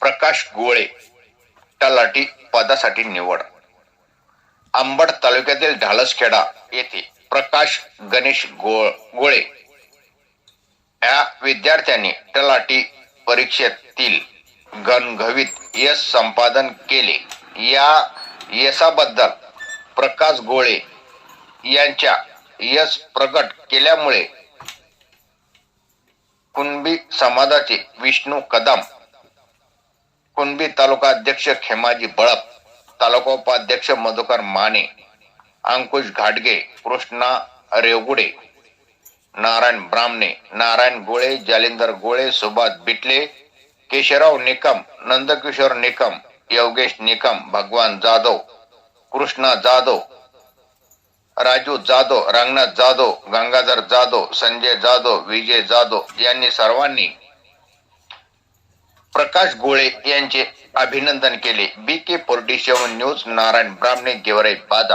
प्रकाश गोळे तलाठी पदासाठी निवड. अंबड तालुक्यातील ढालसखेडा येथे प्रकाश गणेश गो- गोळे या विद्यार्थ्यांनी तलाठी परीक्षेतील घणघवीत यश संपादन केले. या यशाबद्दल प्रकाश गोळे यांच्या यश प्रकट केल्यामुळे कुणबी समाजाचे विष्णू कदम कुणबी तालुका अध्यक्ष खेमाजी बळप तालुका उपाध्यक्ष मधुकर माने अंकुश घाटगे कृष्णा रेवगुडे नारायण ब्राह्मणे नारायण गोळे जालिंदर गोळे सुभाष बिटले केशवराव निकम नंदकिशोर निकम योगेश निकम भगवान जाधव कृष्णा जाधव राजू जाधव रंगनाथ जाधव गंगाधर जाधव संजय जाधव विजय जाधव यांनी सर्वांनी प्रकाश गोळे यांचे अभिनंदन केले. B K forty seven news Narayan Brahmane Gevrai बादा.